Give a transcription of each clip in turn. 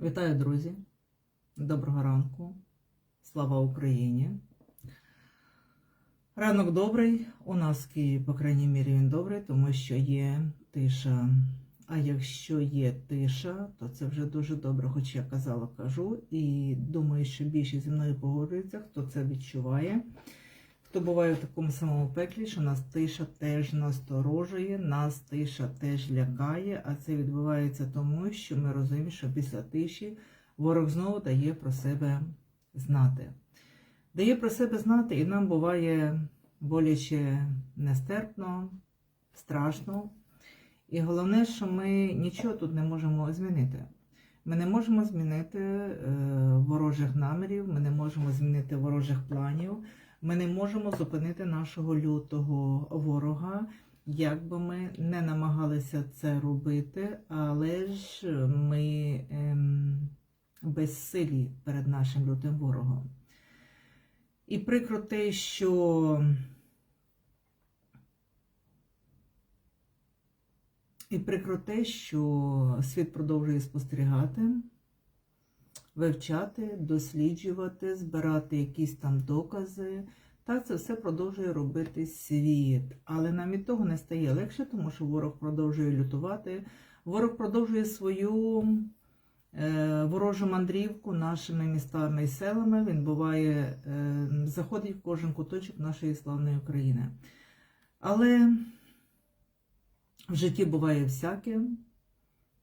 Вітаю, друзі! Доброго ранку! Слава Україні! Ранок добрий. У нас в по крайній мірі, він добрий, тому що є тиша. А якщо є тиша, то це вже дуже добре, хоч я казала, кажу. І думаю, що більшість зі мною погоджується, хто це відчуває. Хто буває в такому самому пеклі, що нас тиша теж насторожує, нас тиша теж лякає, а це відбувається тому, що ми розуміємо, що після тиші ворог знову дає про себе знати. Дає про себе знати, і нам буває боляче нестерпно, страшно. І головне, що ми нічого тут не можемо змінити. Ми не можемо змінити е, ворожих намірів, ми не можемо змінити ворожих планів. Ми не можемо зупинити нашого лютого ворога, як би ми не намагалися це робити, але ж ми ем, безсилі перед нашим лютим ворогом. І прикро те, що і прикро те, що світ продовжує спостерігати вивчати, досліджувати, збирати якісь там докази. Так, це все продовжує робити світ. Але нам від того не стає легше, тому що ворог продовжує лютувати. Ворог продовжує свою е, ворожу мандрівку нашими містами і селами. Він буває, е, заходить в кожен куточок нашої славної України. Але в житті буває всяке.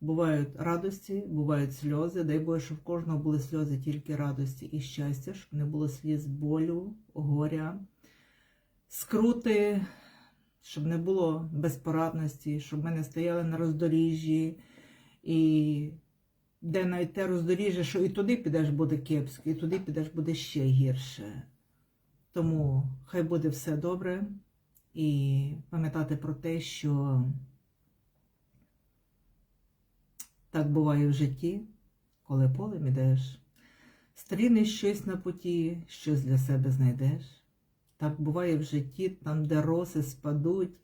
Бувають радості, бувають сльози. Дай Боже, щоб в кожного були сльози тільки радості і щастя, щоб не було сліз болю, горя, скрути, щоб не було безпорадності, щоб ми не стояли на роздоріжжі, і де навіть те роздоріжжя, що і туди підеш буде кепсько, і туди підеш буде ще гірше. Тому хай буде все добре і пам'ятати про те, що. Так буває в житті, коли полем ідеш, стрінеш щось на путі, щось для себе знайдеш. Так буває в житті, там, де роси спадуть,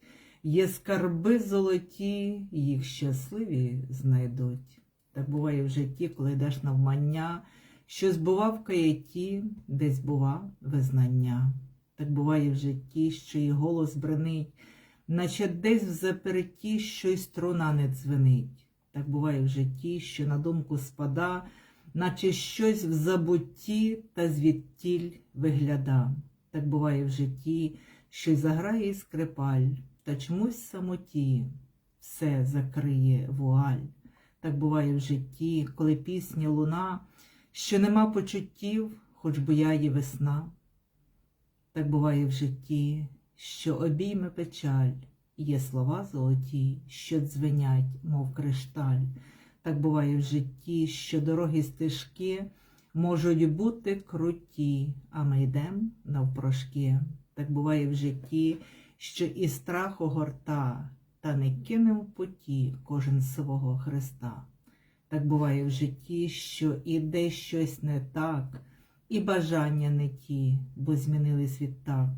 є скарби золоті, їх щасливі знайдуть. Так буває в житті, коли йдеш навмання, щось бува в каяті, десь бува визнання. Так буває в житті, що і голос бренить, наче десь в заперті щось струна не дзвенить. Так буває в житті, що на думку спада, наче щось в забутті та звідтіль вигляда. Так буває в житті, що й заграє скрипаль, та чомусь самоті все закриє вуаль. Так буває в житті, коли пісня луна, що нема почуттів, хоч буяє весна. Так буває в житті, що обійме печаль. Є слова золоті, що дзвенять, мов кришталь. Так буває в житті, що дороги стежки можуть бути круті, а ми йдемо навпрошки. Так буває в житті, що і страх огорта, та не кинем в путі кожен свого Христа. Так буває в житті, що іде щось не так, і бажання не ті, бо змінились відтак.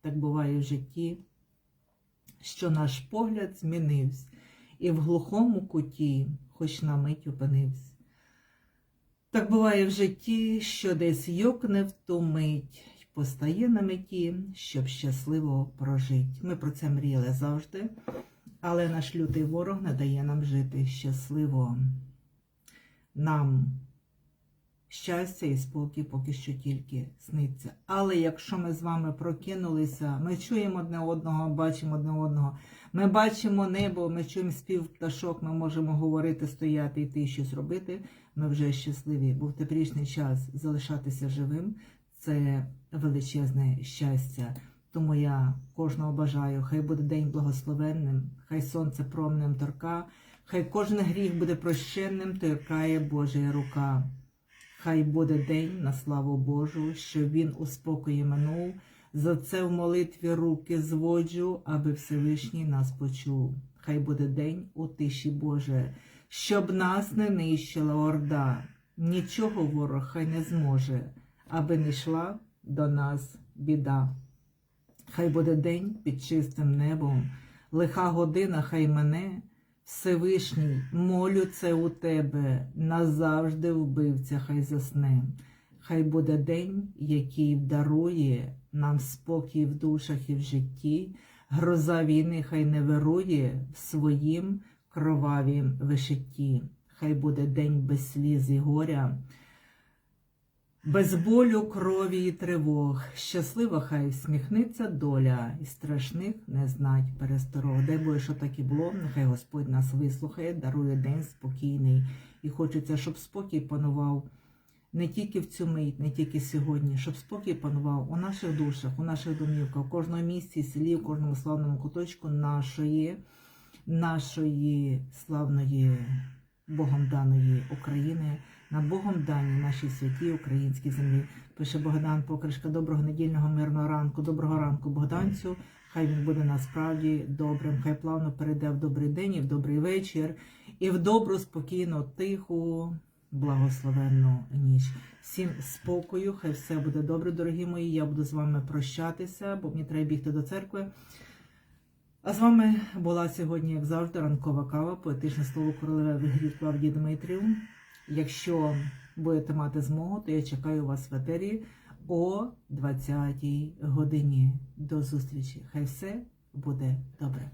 Так буває в житті що наш погляд змінився, і в глухому куті, хоч на мить опинився. Так буває в житті, що десь йокне в ту мить, й постає на меті, щоб щасливо прожить. Ми про це мріяли завжди, але наш лютий ворог не дає нам жити щасливо. Нам щастя і спокій поки що тільки сниться. Але якщо ми з вами прокинулися, ми чуємо одне одного, бачимо одне одного, ми бачимо небо, ми чуємо спів пташок, ми можемо говорити, стояти, йти щось робити, ми вже щасливі. Бо в теперішній час залишатися живим це величезне щастя. Тому я кожного бажаю, хай буде день благословенним, хай сонце промнем торка, хай кожен гріх буде прощенним, торкає Божа рука. Хай буде день на славу Божу, що він у спокої минув. За це в молитві руки зводжу, аби Всевишній нас почув. Хай буде день у тиші Боже, щоб нас не нищила орда. Нічого ворог хай не зможе, аби не йшла до нас біда. Хай буде день під чистим небом, лиха година хай мене, Всевишній, молю це у тебе, назавжди вбивця, хай засне. Хай буде день, який дарує нам спокій в душах і в житті, гроза війни хай не вирує в своїм кровавім вишитті. Хай буде день без сліз і горя, без болю, крові і тривог. Щаслива хай всміхнеться доля, і страшних не знать пересторог. Дай Боже, що так і було, нехай Господь нас вислухає, дарує день спокійний. І хочеться, щоб спокій панував не тільки в цю мить, не тільки сьогодні, щоб спокій панував у наших душах, у наших домівках, в кожному місці, селі, в кожному славному куточку нашої, нашої славної Богом даної України, на Богом даній нашій святій українській землі. Пише Богдан Покришка, доброго недільного мирного ранку, доброго ранку Богданцю. Хай він буде насправді добрим, хай плавно перейде в добрий день і в добрий вечір, і в добру, спокійну, тиху, благословенну ніч. Всім спокою, хай все буде добре, дорогі мої. Я буду з вами прощатися, бо мені треба бігти до церкви. А з вами була сьогодні, як завжди, ранкова кава, поетичне слово королеви Грів Клавдії Дмитрів. Якщо будете мати змогу, то я чекаю вас в етері о 20-й годині. До зустрічі. Хай все буде добре.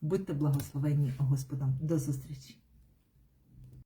Будьте благословенні Господом. До зустрічі!